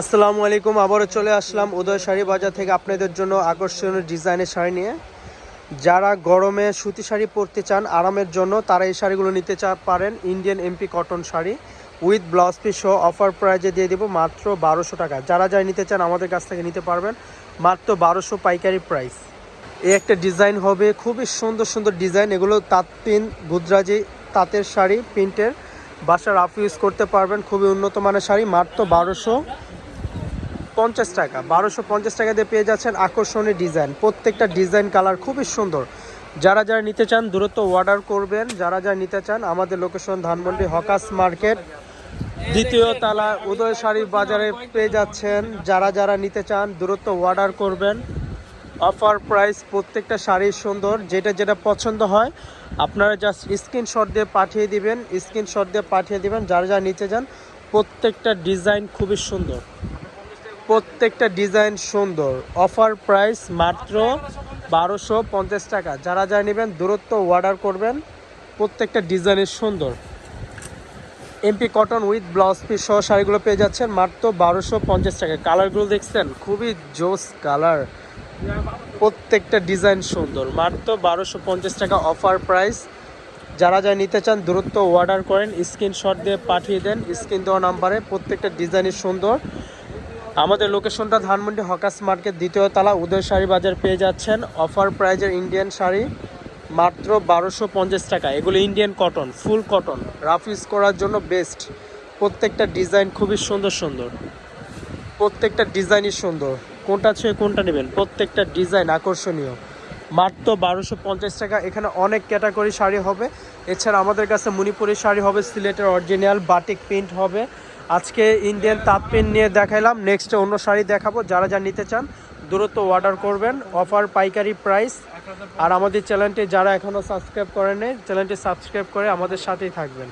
আসসালামু আলাইকুম, আবারও চলে আসলাম উদয় শাড়ি বাজার থেকে আপনাদের জন্য আকর্ষণীয় ডিজাইনের শাড়ি নিয়ে। যারা গরমে সুতি শাড়ি পরতে চান, আরামের জন্য তারা এই শাড়িগুলো নিতে চা পারেন Indian MP cotton sari with blouse piece সহ অফার প্রাইজে দিয়ে দেবো মাত্র বারোশো টাকা। যারা যারা নিতে চান আমাদের কাছ থেকে নিতে পারবেন, মাত্র বারোশো পাইকারি প্রাইস এই একটা ডিজাইন হবে, খুবই সুন্দর সুন্দর ডিজাইন। এগুলো তাঁত পিন গুজরাজি তাঁতের শাড়ি, প্রিন্টের। বাসার রাফ ইউজ করতে পারবেন, খুবই উন্নত মানের শাড়ি, মাত্র বারোশো। পঞ্চাশ টাকা। বারোশো পঞ্চাশ টাকা দিয়ে পেয়ে যাচ্ছেন আকর্ষণীয় ডিজাইন। প্রত্যেকটা ডিজাইন কালার খুবই সুন্দর। যারা যারা নিতে চান দূরত্ব অর্ডার করবেন। যারা যারা নিতে চান, আমাদের লোকেশন ধানমন্ডি হকাস মার্কেট। দ্বিতীয় তালা উদয় শাড়ি বাজারে পেয়ে যাচ্ছেন। যারা যারা নিতে চান দূরত্ব অর্ডার করবেন। অফার প্রাইস প্রত্যেকটা শাড়ি সুন্দর, যেটা যেটা পছন্দ হয়, আপনারা জাস্ট স্ক্রিনশট দিয়ে পাঠিয়ে দিবেন। স্ক্রিনশট দিয়ে পাঠিয়ে দিবেন। যারা যারা নিতে চান, প্রত্যেকটা ডিজাইন খুবই সুন্দর। প্রত্যেকটা ডিজাইন সুন্দর। অফার প্রাইস মাত্র বারোশো পঞ্চাশ টাকা। যারা যা নেবেন, দূরত্ব অর্ডার করবেন। প্রত্যেকটা ডিজাইনের সুন্দর। MP cotton with blouse piece সহ শাড়িগুলো পেয়ে যাচ্ছেন মাত্র বারোশো পঞ্চাশ টাকা। কালারগুলো দেখছেন, খুবই জোস কালার প্রত্যেকটা ডিজাইন সুন্দর। মাত্র বারোশো পঞ্চাশ টাকা অফার প্রাইস। যারা যা নিতে চান, দূরত্ব অর্ডার করেন। স্ক্রিনশট দিয়ে পাঠিয়ে দেন। স্ক্রিন দেওয়া নাম্বারে প্রত্যেকটা ডিজাইনই সুন্দর। আমাদের লোকেশনটা ধানমন্ডি হকাস মার্কেট দ্বিতীয় তালা উদয় শাড়ি বাজার পেয়ে যাচ্ছেন। অফার প্রাইজের ইন্ডিয়ান শাড়ি মাত্র বারোশো পঞ্চাশ টাকা। এগুলো Indian cotton, full cotton, rough use করার জন্য বেস্ট। প্রত্যেকটা ডিজাইন খুবই সুন্দর সুন্দর। প্রত্যেকটা ডিজাইনই সুন্দর। কোনটা ছুঁয়ে কোনটা নেবেন? প্রত্যেকটা ডিজাইন আকর্ষণীয়। মাত্র বারোশো পঞ্চাশ টাকা। এখানে অনেক ক্যাটাগরি শাড়ি হবে। এছাড়া আমাদের কাছে মণিপুরি শাড়ি হবে, সিলেটের অরিজিনাল, বাটিক প্রিন্ট হবে। আজকে ইন্ডিয়ান তাঁত পেন নিয়ে দেখাইলাম। নেক্সটে অন্য শাড়ি দেখাবো। যারা যা নিতে চান দূরত্ব অর্ডার করবেন। অফার পাইকারি প্রাইস আর আমাদের চ্যানেলটি যারা এখনও সাবস্ক্রাইব করেনি চ্যানেলটি সাবস্ক্রাইব করে আমাদের সাথেই থাকবেন।